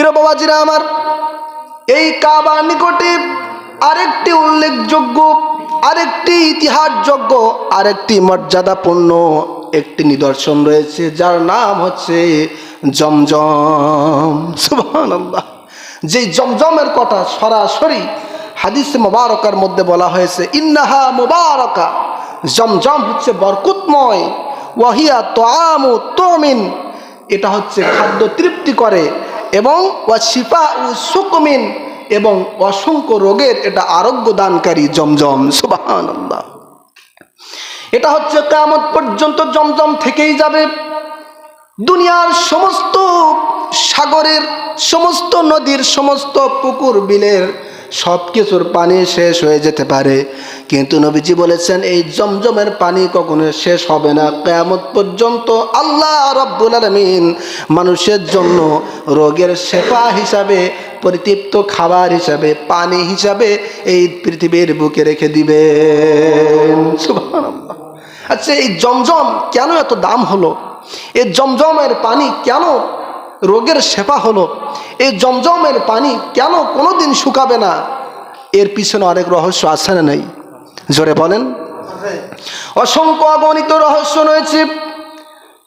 প্রিয় বাবাজিরা আমার, এই কাবার নিকটে আরেকটি উল্লেখযোগ্য, আরেকটি ইতিহাসযোগ্য, আরেকটি মর্যাদাপূর্ণ একটি নিদর্শন রয়েছে, যার নাম হচ্ছে জমজম। সুবহানাল্লাহ। যেই জমজমের কথা সরাসরি হাদিস মোবারকার মধ্যে বলা হয়েছে, ইন্নাহা মোবারকা। জমজম হচ্ছে বরকুতময়, ওয়াহিয়া তোয়ামু তোমিন। এটা হচ্ছে খাদ্য তৃপ্তি করে এবং ওয়াশিফা ও সুকমিন এবং অসংখ্য রোগের এটা আরোগ্য দানকারী জমজম সুবাহ এটা হচ্ছে কামত পর্যন্ত জমজম থেকেই যাবে। দুনিয়ার সমস্ত সাগরের, সমস্ত নদীর, সমস্ত পুকুর, বিলের সব কিছুর পানি শেষ হয়ে যেতে পারে। কিন্তু নবীজি বলেছেন, এই জমজমের পানি কখনো শেষ হবে না। কেয়ামত পর্যন্ত আল্লাহ রব্বুল আলমিন মানুষের জন্য রোগের শেফা হিসাবে, পরিতৃপ্ত খাবার হিসাবে, পানি হিসাবে এই পৃথিবীর বুকে রেখে দিবে। আচ্ছা এই জমজম কেন এত দাম হলো? এই জমজমের পানি কেন রোগের সেবা হলো? এই জমজমের পানি কেন কোনো দিন শুকাবে না? এর পিছনে অনেক রহস্য আছে না নেই? জোরে বলেন। অসংখ্য অগণিত রহস্য রয়েছে।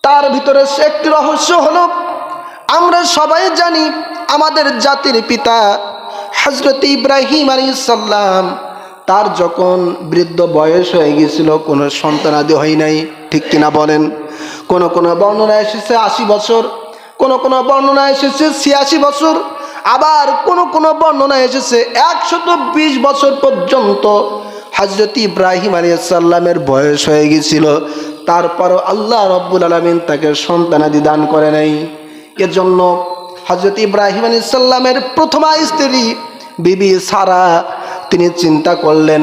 তার ভিতরে একটি রহস্য হলো, আমরা সবাই জানি আমাদের জাতির পিতা হজরত ইব্রাহিম আলী সাল্লাম তার যখন বৃদ্ধ বয়স হয়ে গিয়েছিল, কোনো সন্তানাদি হয় নাই, ঠিক কিনা বলেন? কোন কোনো বর্ণনা এসেছে আশি বছর। কোন কোন বর্ণনা এসেছে ছিয়াশি বছর, আবার কোন কোন বর্ণনা এসেছে একশত বিশ বছর পর্যন্ত। হজরত ইব্রাহিম আলী সাল্লামের বয়স হয়ে গেছিল তারপরও আল্লাহ রব্বুল আলমিন তাকে সন্তানাদি দান করে নাই। এর জন্য হজরত ইব্রাহিম আলী সাল্লামের প্রথমা স্ত্রী বিবি সারা, তিনি চিন্তা করলেন,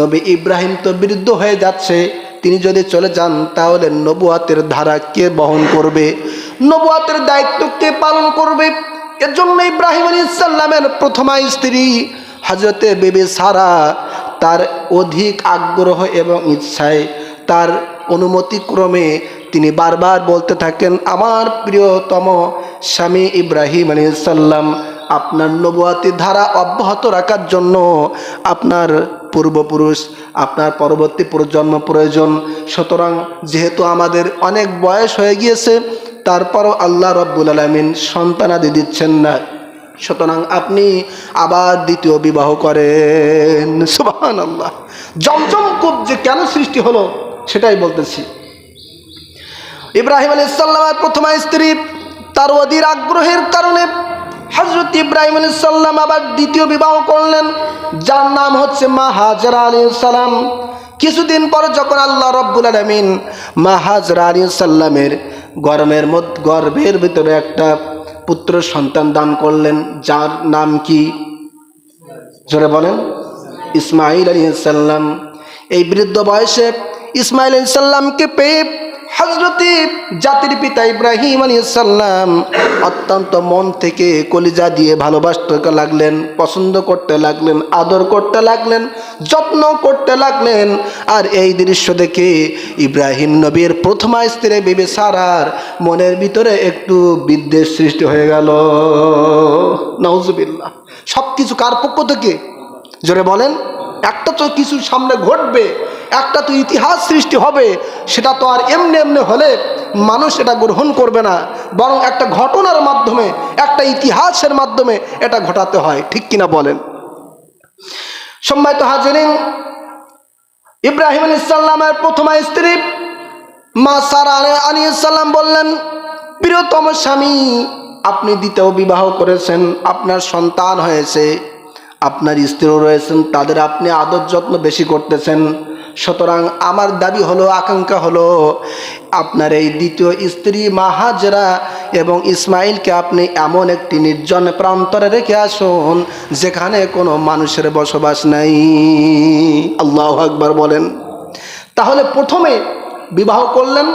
নবী ইব্রাহিম তো বৃদ্ধ হয়ে যাচ্ছে তিনি যদি চলে যান, তাহলে নবুয়াতের ধারা কে বহন করবে? নবুয়াতের দায়িত্ব কে পালন করবে? এর জন্য ইব্রাহিম আলী সাল্লামের প্রথমা স্ত্রী হজরতে বেবি সারা তার অধিক আগ্রহ এবং ইচ্ছায়, তার অনুমতিক্রমে তিনি বারবার বলতে থাকেন, আমার প্রিয়তম স্বামী ইব্রাহিম আলী সাল্লাম আপনার নবুয়াতি ধারা অব্যাহত রাখার জন্য আপনার পূর্বপুরুষ, আপনার পরবর্তী প্রজন্ম প্রয়োজন। সুতরাং যেহেতু আমাদের অনেক বয়স হয়ে গিয়েছে, তারপরও আল্লাহ রব্বুল আলমিন সন্তানাদি দিচ্ছেন না। সুতরাং আপনি আবার দ্বিতীয় বিবাহ করেন। সুবাহান আল্লাহ জমজম কূপ যে কেন সৃষ্টি হলো, সেটাই বলতেছি। ইব্রাহিম আলী ইসাল্লামের প্রথমা স্ত্রী তার অধীর আগ্রহের কারণে হজরত ইব্রাহিম আলী সাল্লাম আবার দ্বিতীয় বিবাহ করলেন, যার নাম হচ্ছে মা হাজরা আলী সালাম। কিছুদিন পর যখন আল্লাহ রব্বুল আলমিন মা হাজরা আলী সাল্লামের গরমের মধ্যে গর্ভের ভিতরে একটা পুত্র সন্তান দান করলেন, যার নাম কি? জোরে বলেন ইসমাইল আলী সাল্লাম এই বৃদ্ধ বয়সে ইসমাইল আলী সাল্লামকে পেয়ে হজরতি জাতির পিতা ইব্রাহিম আলী সাল্লাম অত্যন্ত মন থেকে কলিজা দিয়ে ভালোবাসতে লাগলেন, পছন্দ করতে লাগলেন, আদর করতে লাগলেন, যত্ন করতে লাগলেন। আর এই দৃশ্য দেখে ইব্রাহিম নবীর প্রথমা স্ত্রী বিবে সারার মনের ভিতরে একটু বিদ্বেষ সৃষ্টি হয়ে গেল। নওজুবিল্লাহ সব কিছু কার পক্ষ থেকে? জোরে বলেন, একটা তো কিছু সামনে ঘটবে। একটা তো ইতিহাস সৃষ্টি হবে, সেটা তো আর এমনি এমনি হলে মানুষ এটা গ্রহণ করবে না। বরং একটা ঘটনার মাধ্যমে, একটা ইতিহাসের মাধ্যমে এটা ঘটাতে হয়, ঠিক কিনা বলেন? সম্মানিত হাজিরিন, ইব্রাহিম আলী ইসাল্লামের প্রথমা স্ত্রী মা সারা আলী ইসাল্লাম বললেন, প্রিয়তম স্বামী, আপনি দ্বিতীয় বিবাহ করেছেন, আপনার সন্তান হয়েছে। আপনার স্ত্রীও রয়েছেন, তাদের আপনি আদর যত্ন বেশি করতেছেন। সুতরাং আমার দাবি হলো, আকাঙ্ক্ষা হলো, আপনার এই দ্বিতীয় স্ত্রী মাহাজরা এবং ইসমাইলকে আপনি এমন একটি নির্জন প্রান্তরে রেখে আসুন যেখানে কোনো মানুষের বসবাস নাই। আল্লাহ আকবার বলেন। তাহলে প্রথমে বিবাহ করলেন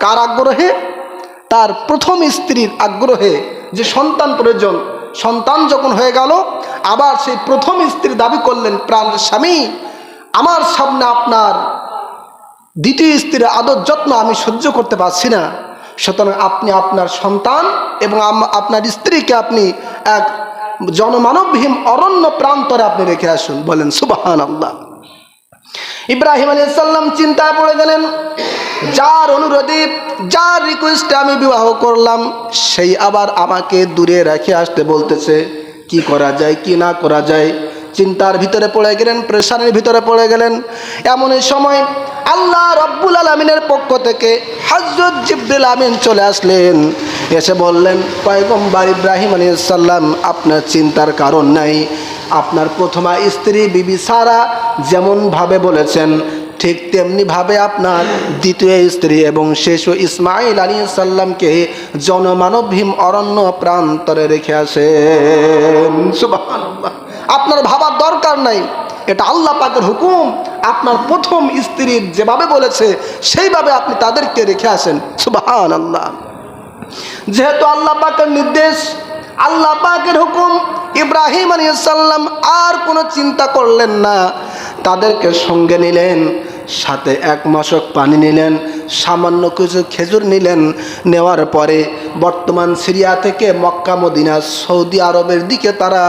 কার আগ্রহে? তার প্রথম স্ত্রীর আগ্রহে যে সন্তান প্রয়োজন, সন্তান যখন হয়ে গেল, আবার সেই প্রথম স্ত্রী দাবি করলেন প্রাণ স্বামী আমার সামনে আপনার দ্বিতীয় স্ত্রীর আদর যত্ন আমি সহ্য করতে পারছি না। সুতরাং আপনি আপনার সন্তান এবং আপনার স্ত্রীকে আপনি এক জনমানবহীন অরণ্য প্রান্তরে আপনি রেখে আসুন, বলেন সুবাহান আল্লাহ ইব্রাহিম আলী সাল্লাম চিন্তায় পড়ে গেলেন, যার অনুরোধে, যার রিকোয়েস্টে আমি বিবাহ করলাম, সেই আবার আমাকে দূরে রেখে আসতে বলতেছে, কি করা যায়, কি না করা যায়? চিন্তার ভিতরে পড়ে গেলেন প্রেশারের ভিতরে পড়ে গেলেন। এমন সময় আল্লাহ রব্বুল আলমিনের পক্ষ থেকে হজরত জিব্দুল আমিন চলে আসলেন। এসে বললেন, পয়গম্বর ইব্রাহিম আলী সাল্লাম আপনার চিন্তার কারণ নাই। আপনার প্রথমা স্ত্রী বিবি সারা যেমনভাবে বলেছেন, ঠিক তেমনিভাবে আপনার দ্বিতীয় স্ত্রী এবং শেষ ইসমাইল আলী সাল্লামকে জনমানবহীন অরণ্য প্রান্তরে রেখে আসেন। সুবহানাল্লাহ। আপনার ভাবার দরকার নাই। এটা আল্লাহ পাকের হুকুম। আপনার প্রথম স্ত্রী যেভাবে বলেছে, সেইভাবে আপনি তাদেরকে রেখে আসেন। সুবাহান আল্লাহ যেহেতু আল্লাহ পাকের নির্দেশ, আল্লাহ পাকের হুকুম, ইব্রাহিম আলিয়াল্লাম আর কোনো চিন্তা করলেন না। তাদেরকে সঙ্গে নিলেন। সাথে এক মাসক পানি নিলেন, সামান্য কিছু খেজুর নিলেন। নেওয়ার পরে বর্তমান সিরিয়া থেকে মক্কা, মদিনা, সৌদি আরবের দিকে তারা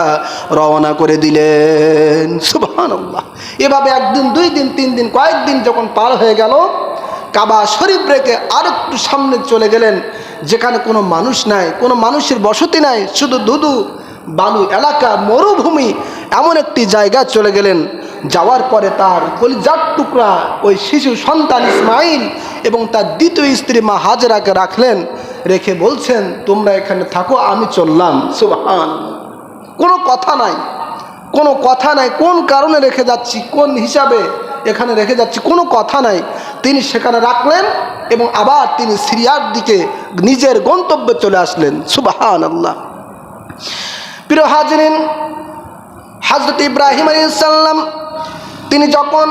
রওনা করে দিলেন। সুবহানাল্লাহ। এভাবে একদিন, দুই দিন, তিন দিন কয়েকদিন যখন পার হয়ে গেল, কাবা শরীফ রেখে আর একটু সামনে চলে গেলেন, যেখানে কোনো মানুষ নাই, কোনো মানুষের বসতি নাই, শুধু দুধু বালু এলাকা, মরুভূমি, এমন একটি জায়গা চলে গেলেন। যাওয়ার পরে তার কলিজার টুকরা ওই শিশু সন্তান ইসমাইল এবং তার দ্বিতীয় স্ত্রী মা হাজরাকে রাখলেন, রেখে বলছেন, তোমরা এখানে থাকো, আমি চললাম। সুবহান। কোনো কথা নাই। কোনো কথা নাই। কোন কারণে রেখে যাচ্ছি? কোন হিসাবে এখানে রেখে যাচ্ছি? কোনো কথা নাই। তিনি সেখানে রাখলেন এবং আবার তিনি সিরিয়ার দিকে নিজের গন্তব্যে চলে আসলেন। সুবাহান আল্লাহ প্রিয় হাজরিন হজরত ইব্রাহিম আলাইসাল্লাম তিনি যখন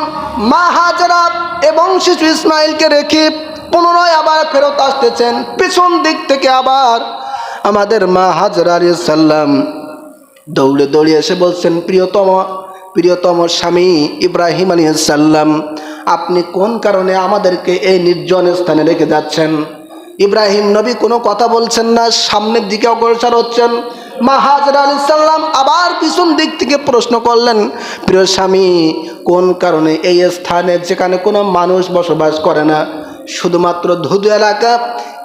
মা হাজরা এবং শিশু ইসমাইলকে রেখে পুনরায় আবার ফেরত আসতেছেন, পিছন দিক থেকে আবার আমাদের মা হাজরা আলাইসাল্লাম দৌড়ে দৌড়ে এসে বলছেন, প্রিয়তম প্রিয়তম স্বামী ইব্রাহিম আলী সাল্লাম আপনি কোন কারণে আমাদেরকে এই নির্জন স্থানে রেখে যাচ্ছেন? ইব্রাহিম নবী কোনো কথা বলছেন না, সামনের দিকে অগ্রসর হচ্ছেন। মা হাজরা আলী সাল্লাম আবার পিছন দিক থেকে প্রশ্ন করলেন, প্রিয় স্বামী, কোন কারণে এই স্থানে যেখানে কোনো মানুষ বসবাস করে না, শুধুমাত্র ধুধু এলাকা,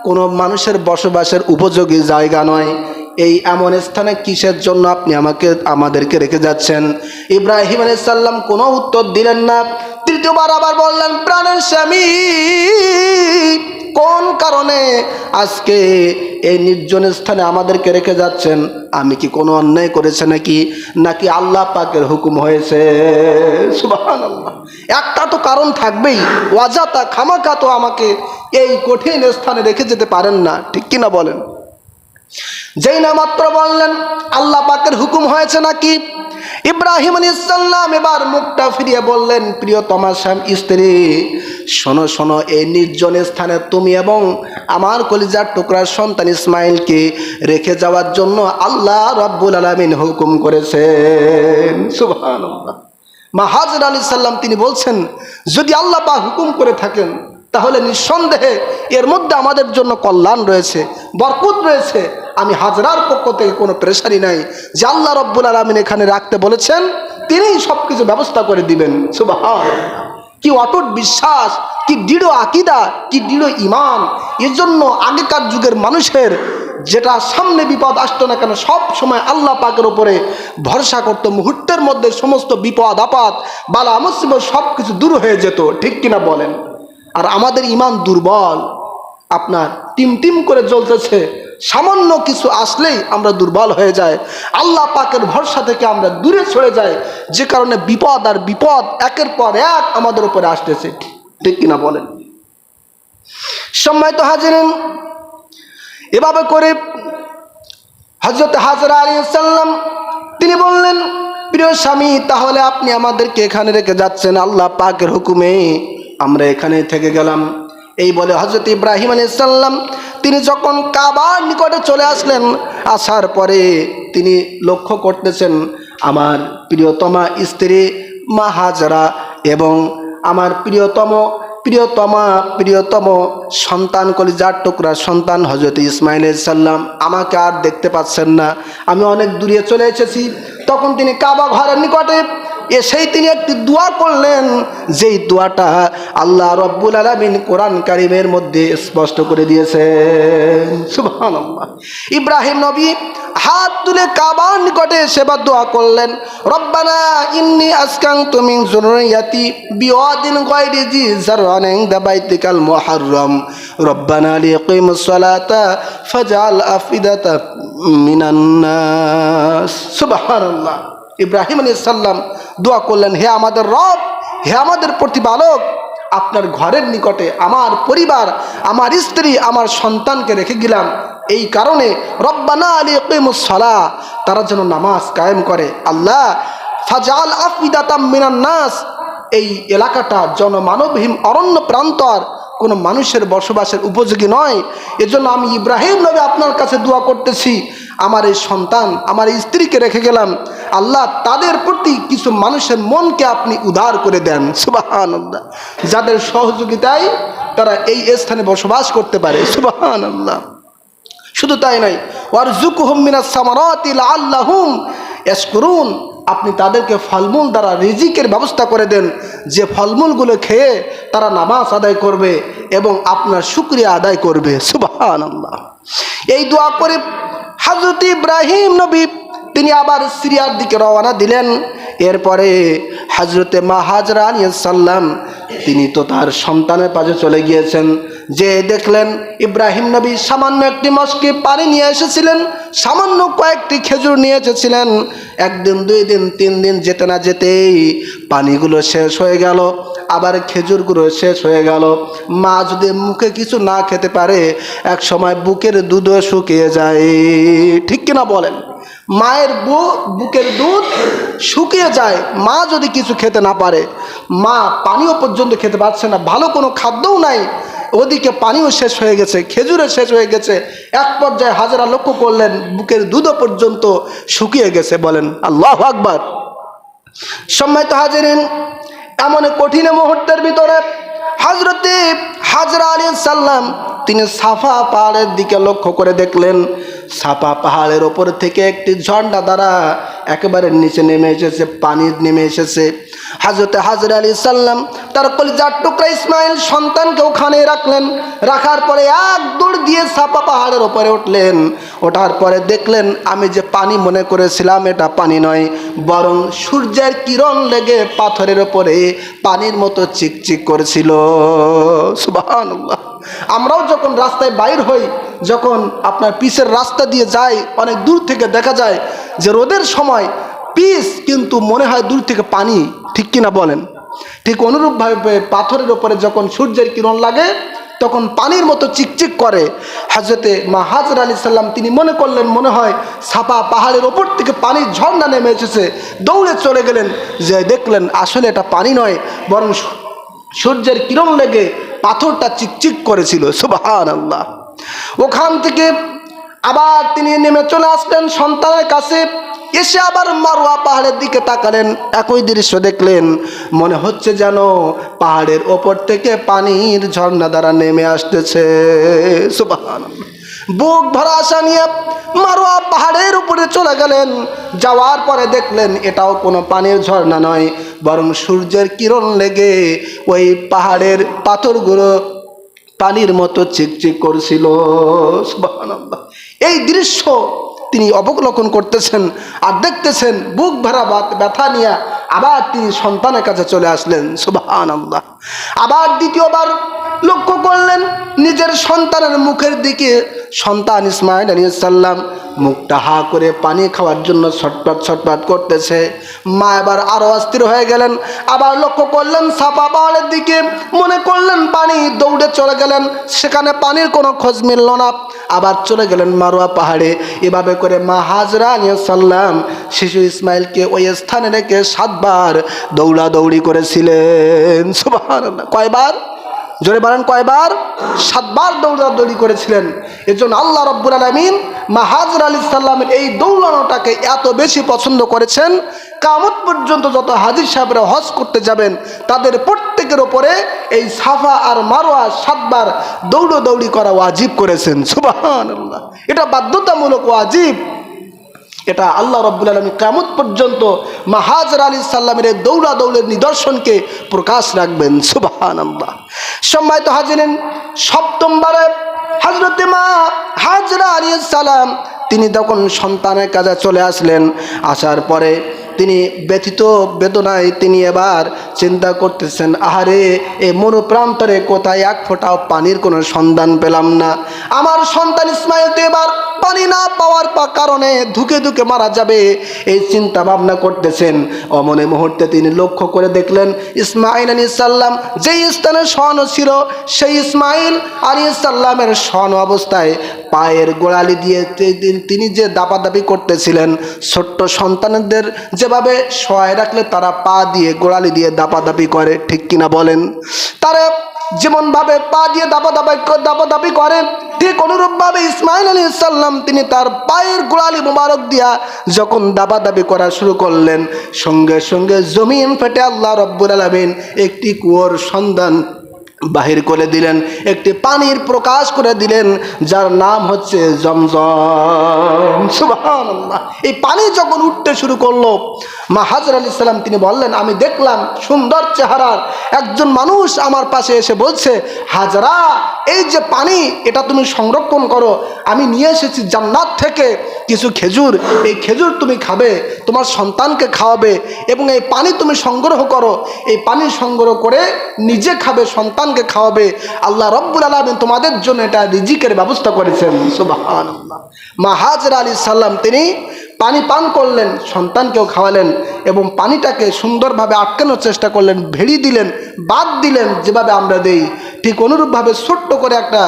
কোনো মানুষের বসবাসের উপযোগী জায়গা নয়? এই এমন স্থানে কিসের জন্য আপনি আমাকে, আমাদেরকে রেখে যাচ্ছেন? ইব্রাহিম আলাইহিস সাল্লাম কোনো উত্তর দিলেন না। তৃতীয়বার আবার বললেন, প্রাণের স্বামী, কোন কারণে আজকে এই নির্জন স্থানে আমাদেরকে রেখে যাচ্ছেন? আমি কি কোনো অন্যায় করেছে নাকি? নাকি আল্লাহ পাকের হুকুম হয়েছে? একটা তো কারণ থাকবেই। ওয়াজাতা, খামাকা তো আমাকে এই কঠিন স্থানে রেখে যেতে পারেন না। ঠিক কিনা বলেন? যেই না মাত্র বললেন, আল্লাহ পাকের হুকুম হয়েছে নাকি? ইব্রাহিম ইসাল্লাম এবার মুখটা ফিরিয়ে বললেন প্রিয় তোমার স্ত্রী, শোনো শোনো, এই নির্জন স্থানে তুমি এবং আমার কলিজার টুকরার সন্তান ইসমাইলকে রেখে যাওয়ার জন্য আল্লাহ রব্বুল আলমিন হুকুম করেছেন। সুবহান মা হাজর আলী সাল্লাম তিনি বলছেন, যদি আল্লাহ পাক হুকুম করে থাকেন তাহলে নিঃসন্দেহে এর মধ্যে আমাদের জন্য কল্যাণ রয়েছে, বরকত রয়েছে। আমি হাজরার পক্ষ থেকে কোনো প্রেশারি নাই যে আল্লাহ রব্বুল আলমিন এখানে রাখতে বলেছেন, তিনিই সব কিছু ব্যবস্থা করে দিবেন। সুবাহ কি অটুট বিশ্বাস, কি দৃঢ় আকিদা, কি দৃঢ় ইমান এর জন্য আগেকার যুগের মানুষের যেটা সামনে বিপদ আসতো না কেন, সব সময় আল্লাহ পাকের ওপরে ভরসা করতো। মুহূর্তের মধ্যে সমস্ত বিপদ, আপদ, বালা, মুসিবত সব কিছু দূর হয়ে যেত। ঠিক কিনা বলেন? আর আমাদের ইমান দুর্বল, আপনার টিম টিম করে জ্বলতেছে, সামান্য কিছু আসলেই আমরা দুর্বল হয়ে যায় আল্লাহ পাকের ভরসা থেকে আমরা দূরে সরে যাই, যে কারণে বিপদ আর বিপদ একের পর এক আমাদের উপরে আসতেছে। ঠিক কিনা বলেন? সম্মানিত হাজিরেন, এভাবে করে হজরত হাজরা আলী সাল্লাম তিনি বললেন, প্রিয় স্বামী, তাহলে আপনি আমাদেরকে এখানে রেখে যাচ্ছেন আল্লাহ পাকের হুকুমে। আমরা এখানে থেকে গেলাম। এই বলে হজরত ইব্রাহিম আলী সাল্লাম তিনি যখন কাবার নিকটে চলে আসলেন, আসার পরে তিনি লক্ষ্য করতেছেন আমার প্রিয়তমা স্ত্রী মা হাজরা এবং আমার প্রিয়তম, প্রিয়তমা, প্রিয়তম সন্তান, কলিজার টুকরা সন্তান হজরত ইসমাইল সাল্লাম আমাকে আর দেখতে পাচ্ছেন না। আমি অনেক দূরে চলে এসেছি। তখন তিনি কাবা ঘরের নিকটে এসেই তিনি একটি দোয়া করলেন, যেই দোয়াটা আল্লাহ রব্বুল আলমিন কোরআন কারিমের মধ্যে স্পষ্ট করে সুবহানাল্লাহ। ইব্রাহিম নবী হাত তুলে কাবার নিকটে সেবা দোয়া করলেন, রব্বানা ইন্নি আসকাং তুমি জুরিয়াতি বিওয়াদিন গায়রি জি জারওয়ানিন দাবাইতিকাল মুহাররম। রব্বানা লিয়াকিমুস সালাতা ফাজআল আফিদাতা মিনান নাস। সুবহানাল্লাহ। ইব্রাহিম আলাইহিস সালাম দোয়া করলেন, হে আমাদের রব, হে আমাদের প্রতিপালক, আপনার ঘরের নিকটে আমার পরিবার, আমার স্ত্রী, আমার সন্তানকে রেখে গেলাম। এই কারণে রব্বানা আলী সলা তারা যেন নামাজ কায়েম করে। আল্লাহ ফাজাল আফিদাতাম মিনান নাস, এই এলাকাটা জনমানবহীন অরণ্য প্রান্তর কোনো মানুষের বসবাসের উপযোগী নয়। এজন্য আমি ইব্রাহিম নবী আপনার কাছে দোয়া করতেছি আমার এই সন্তান, আমার এই স্ত্রীকে রেখে গেলাম। আল্লাহ তাদের প্রতি কিছু মানুষের মনকে আপনি উদার করে দেন। সুবাহান যাদের সহযোগিতায় তারা এই স্থানে বসবাস করতে পারে। সুবাহান শুধু তাই নয় ওয়ার জুক হুমিনা সামারাতিল আল্লাহুম এসকরুন আপনি তাদেরকে ফলমূল দ্বারা রিজিকের ব্যবস্থা করে দেন। যে ফলমূলগুলো খেয়ে তারা নামাজ আদায় করবে এবং আপনার শুক্রিয়া আদায় করবে। আল্লাহ এই দোয়া করে হাজরত ইব্রাহিম নবী, তিনি আবার সিরিয়ার দিকে রওনা দিলেন। এরপরে হাজরতে মা হাজরা সাল্লাম তিনি তো তার সন্তানের পাশে চলে গিয়েছেন। যে দেখলেন ইব্রাহিম নবী সামান্য একটি মস্কে পানি নিয়ে এসেছিলেন, সামান্য কয়েকটি খেজুর নিয়ে এসেছিলেন। একদিন, দুই দিন, তিন দিন যেতে না যেতেই পানিগুলো শেষ হয়ে গেল, আবার খেজুরগুলো শেষ হয়ে গেল। মা যদি মুখে কিছু না খেতে পারে, এক সময় বুকের দুধও শুকিয়ে যায়। ঠিক কিনা বলেন? মায়ের বু, বুকের দুধ শুকিয়ে যায়, মা যদি কিছু খেতে না পারে, মা পানিও পর্যন্ত খেতে পারছে না, ভালো কোনো খাদ্যও নাই। ওদিকে পানিও শেষ হয়ে গেছে, খেজুরও শেষ হয়ে গেছে। এক পর্যায়ে হাজারা লক্ষ্য করলেন, বুকের দুধও পর্যন্ত শুকিয়ে গেছে, বলেন, আল্লাহ আকবার। সম্মানিত হাজিরিন, এমন কঠিন মুহূর্তের ভিতরে হজরতে হাজরা আলী সাল্লাম তিনি সাফা পাহাড়ের দিকে লক্ষ্য করে দেখলেন সাফা পাহাড়ের ওপর থেকে একটি ঝর্ণা দ্বারা একেবারে নিচে নেমে এসেছে, পানি নেমে এসেছে। হাজরতে হাজর আলী সাল্লাম তার কলিজার টুকরা ইসমাইল সন্তানকে ওখানে রাখলেন। রাখার পরে এক দৌড় দিয়ে সাপা পাহাড়ের ওপরে উঠলেন। ওঠার পরে দেখলেন, আমি যে পানি মনে করেছিলাম, এটা পানি নয়, বরং সূর্যের কিরণ লেগে পাথরের ওপরে পানির মতো চিকচিক করেছিল। সুবহানাল্লাহ। আমরাও যখন রাস্তায় বাইর হই, যখন আপনার পিসের রাস্তা দিয়ে যাই, অনেক দূর থেকে দেখা যায় যে রোদের সময় পিস কিন্তু মনে হয় দূর থেকে পানি, ঠিক কিনা বলেন? ঠিক অনুরূপভাবে পাথরের ওপরে যখন সূর্যের কিরণ লাগে, তখন পানির মতো চিকচিক করে। হাজরতে মা হাজর আলী সাল্লাম তিনি মনে করলেন, মনে হয় সাপা পাহাড়ের ওপর থেকে পানির ঝর্ণা নেমে এসেছে। দৌড়ে চলে গেলেন, যে দেখলেন আসলে এটা পানি নয়, বরং সূর্যের কিরণ লেগে পাথরটা চিকচিক করেছিল সুবাহান আল্লাহ ওখান থেকে আবার তিনি নেমে চলে আসলেন সন্তানের কাছে, এসে আবার মারোয়া পাহাড়ের দিকে তাকালেন। একই দৃশ্য দেখলেন, মনে হচ্ছে যেন পাহাড়ের ওপর থেকে পানির ঝর্ণা দ্বারা নেমে আসতেছে সুবাহান বুক ভরা আশা নিয়ে মারোয়া পাহাড়ের উপরে চলে গেলেন যাওয়ার পরে দেখলেন এটাও কোনো পানির ঝর্ণা নয়, বরং সূর্যের কিরণ লেগে ওই পাহাড়ের পাথরগুলো পানির মতো চিকচিক করছিল। এই দৃশ্য তিনি অবলোকন করতেছেন আর দেখতেছেন বুক ভরা ব্যথা নিয়ে আবার তিনি সন্তানের কাছে চলে আসলেন। সুবাহান আল্লাহ আবার দ্বিতীয়বার লক্ষ্য করলেন নিজের সন্তানের মুখের দিকে সন্তান ইসমাইল আলী সাল্লাম মুখটা হা করে পানি খাওয়ার জন্য ছটপট ছটপট করতেছে। মা এবার আরও অস্থির হয়ে গেলেন, আবার লক্ষ্য করলেন সাপা পাহাড়ের দিকে, মনে করলেন পানি দৌড়ে চলে গেলেন, সেখানে পানির কোনো খোঁজ মিলল না। আবার চলে গেলেন মারোয়া পাহাড়ে। এভাবে করে মা হাজরা সাল্লাম শিশু ইসমাইলকে ওই স্থানে রেখে সাতবার দৌড়াদৌড়ি করেছিলেন। কয়বার? জোরে বলেন কয়বার? সাতবার দৌড়াদৌড়ি করেছিলেন। এর জন্য আল্লাহ রব্বুল আলমিন মা হাজরা আলি সাল্লামের এই দৌড়ানোটাকে এত বেশি পছন্দ করেছেন কামত পর্যন্ত যত হাজির সাহেবরা হজ করতে যাবেন, তাদের প্রত্যেকের ওপরে এই সাফা আর মারোয়া সাতবার দৌড়ো দৌড়ি করা ওয়াজিব করেছেন। সুবাহান এটা বাধ্যতামূলক ওয়াজিব। এটা আল্লাহ রব্বুল আলমী কামত পর্যন্ত মাহাজর আলী সাল্লামের দৌড়া দৌড়ের নিদর্শনকে প্রকাশ রাখবেন। সুবাহান আল্লাহ সম্মানিত হাজিরেন সপ্তমবারে হজরত মা হাজরা আলী সালাম, তিনি তখন সন্তানের কাজে চলে আসলেন। আসার পরে তিনি ব্যথিত বেদনায় তিনি এবার চিন্তা করতেছেন, আহারে, এ মরুপ্রান্তরে কোথায় এক ফোঁটাও পানির কোনো সন্ধান পেলাম না। আমার সন্তান ইসমাইল তো এবার পানি না পাওয়ার কারণে ধুকে ধুকে মারা যাবে। এই চিন্তা ভাবনা করতেছেন। অমনে মুহূর্তে তিনি লক্ষ্য করে দেখলেন, ইসমাইল আলী সাল্লাম যেই স্থানে শন ছিল, সেই ইসমাইল আলী সাল্লামের শন অবস্থায় পায়ের গোড়ালি দিয়ে তিনি যে দাপাদাপি করতেছিলেন, ছোট্ট সন্তানদের যেভাবে সহায় রাখলে তারা পা দিয়ে, গোড়ালি দিয়ে দাপাদাপি করে, ঠিক কিনা বলেন? তারা যেমনভাবে পা দিয়ে দাপাদাপি দাপাদাপি করে, ঠিক অনুরূপভাবে ইসমাইল আলী সাল্লাম তিনি তার পায়ের গোড়ালি মুবারক দিয়া যখন দাবাদাবি করা শুরু করলেন, সঙ্গে সঙ্গে জমিন ফেটে আল্লাহ রব্বুল আলমিন একটি কুয়োর সন্ধান বাহির করে দিলেন, একটি পানির প্রকাশ করে দিলেন, যার নাম হচ্ছে জমজম। এই পানি যখন উঠতে শুরু করল, মা হাজর আলী সাল্লাম তিনি বললেন, আমি দেখলাম সুন্দর চেহারার একজন মানুষ আমার পাশে এসে বলছে, হাজরা, এই যে পানি, এটা তুমি সংরক্ষণ করো। আমি নিয়ে এসেছি জান্নাত থেকে। কিছু খেজুর, এই খেজুর তুমি খাবে, তোমার সন্তানকে খাওয়াবে এবং এই পানি তুমি সংগ্রহ করো। এই পানি সংগ্রহ করে নিজে খাবে, সন্তানকে খাওয়াবে। আল্লাহ রব্বুল আলমিন তোমাদের জন্য এটা রিজিকের ব্যবস্থা করেছেন। সুবাহান মা হাজরা আলী সাল্লাম তিনি পানি পান করলেন, সন্তানকেও খাওয়ালেন এবং পানিটাকে সুন্দরভাবে আটকানোর চেষ্টা করলেন, ভেড়ি দিলেন, বাদ দিলেন, যেভাবে আমরা দেই। ঠিক অনুরূপভাবে ছোট্ট করে একটা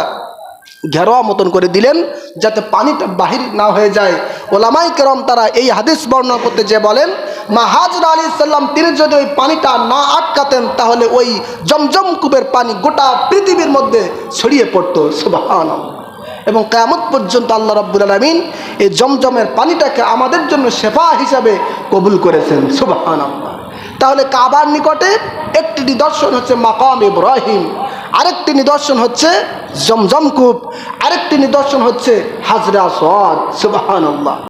ঘেরোয়া মতন করে দিলেন যাতে পানিটা বাহির না হয়ে যায়। ওলামাই কেরম তারা এই হাদিস বর্ণনা করতে যে বলেন, মা হাজরা আলী সাল্লাম তিনি যদি ওই পানিটা না আটকাতেন, তাহলে ওই জমজম কূপের পানি গোটা পৃথিবীর মধ্যে ছড়িয়ে পড়তো। সুবাহান এবং কেমত পর্যন্ত আল্লাহ রব্বুল আলমিন এই জমজমের পানিটাকে আমাদের জন্য সেফা হিসাবে কবুল করেছেন। সুবাহান তাহলে কাবার নিকটে একটি নিদর্শন হচ্ছে মাকাম ইব্রাহিম। আরেকটি নিদর্শন হচ্ছে জমজম কূপ আরেকটি নিদর্শন হচ্ছে হাজরা সদ সুবাহান